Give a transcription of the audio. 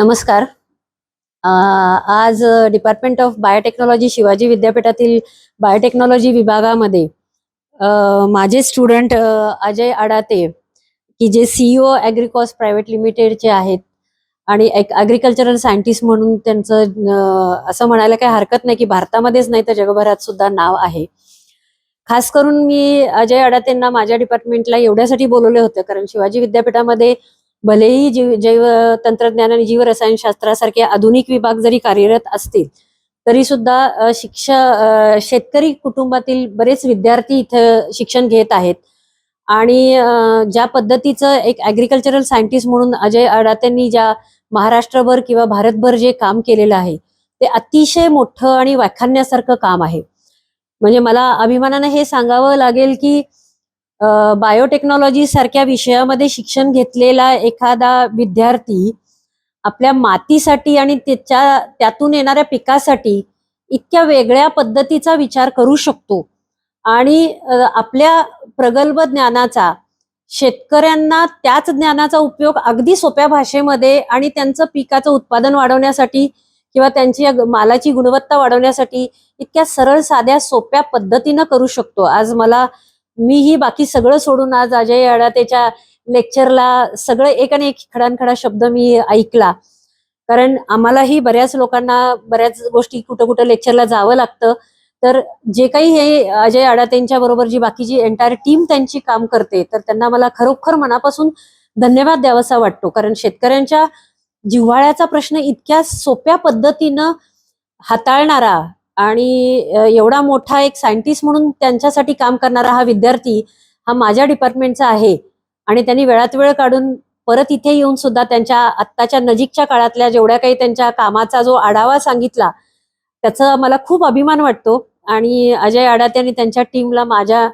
नमस्कार. आज department of biotechnology Shivaji विद्यापीठातील बायोटेक्नॉलॉजी विभागामध्ये माझे स्टुडंट अजय अडाते की जे सीईओ ॲग्रिकॉस प्रायव्हेट लिमिटेडचे आहेत आणि एक ॲग्रिकल्चरल सायंटिस्ट म्हणून त्यांचं असं म्हणायला काही हरकत नाही की भारतामध्येच नाही तर जगभरात सुद्धा नाव आहे. खास करून मी अजय अडातेंना माझ्या डिपार्टमेंटला एवढ्यासाठी बोलवले होते कारण शिवाजी विद्यापीठामध्ये भलेही जीव जैव तंत्रज्ञान आणि जीवरसायनशास्त्रासारखे आधुनिक विभाग जरी कार्यरत असतील तरी सुद्धा शिक्षा शेतकरी कुटुंबातील बरेच विद्यार्थी इथं शिक्षण घेत आहेत. आणि ज्या पद्धतीचं एक ऍग्रिकल्चरल सायंटिस्ट म्हणून अजय अडात्यांनी ज्या महाराष्ट्रभर किंवा भारतभर जे काम केलेलं आहे ते अतिशय मोठं आणि व्याख्यान्यासारखं काम आहे. म्हणजे मला अभिमानानं हे सांगावं लागेल की बायोटेक्नॉलॉजी सारख्या विषयामध्ये शिक्षण घेतलेला एखादा विद्यार्थी आपल्या मातीसाठी आणि त्याच्या त्यातून येणाऱ्या पिकासाठी इतक्या वेगळ्या पद्धतीचा विचार करू शकतो. आणि आपल्या प्रगल्भ ज्ञानाचा शेतकऱ्यांना त्याच ज्ञानाचा उपयोग अगदी सोप्या भाषेमध्ये आणि त्यांचं पिकाचं उत्पादन वाढवण्यासाठी किंवा त्यांची मालाची गुणवत्ता वाढवण्यासाठी इतक्या सरळ साध्या सोप्या पद्धतीनं करू शकतो. आज मला मीही बाकी सगळं सोडून आज अजय अडातेच्या लेक्चरला सगळं एक आणि एक खडानखडा शब्द मी ऐकला. कारण आम्हालाही बऱ्याच लोकांना बऱ्याच गोष्टी कुठं कुठं लेक्चरला जावं लागतं. तर जे काही हे अजय अडातेंच्या बरोबर जी बाकीची एंटायर टीम त्यांची काम करते तर त्यांना मला खरोखर मनापासून धन्यवाद द्यावासा वाटतो. कारण शेतकऱ्यांच्या जिव्हाळ्याचा प्रश्न इतक्या सोप्या पद्धतीनं हाताळणारा आणि एवढा मोठा एक सायंटिस्ट म्हणून त्यांच्यासाठी काम करणारा हा विद्यार्थी हा माझ्या डिपार्टमेंटचा आहे. आणि त्यांनी वेळात वेळ काढून परत इथे येऊन सुद्धा त्यांच्या आत्ताच्या नजीकच्या काळातल्या जेवढ्या काही त्यांच्या कामाचा जो आढावा सांगितला त्याचा मला खूप अभिमान वाटतो. आणि अजय आडात यांनी त्यांच्या टीमला माझ्या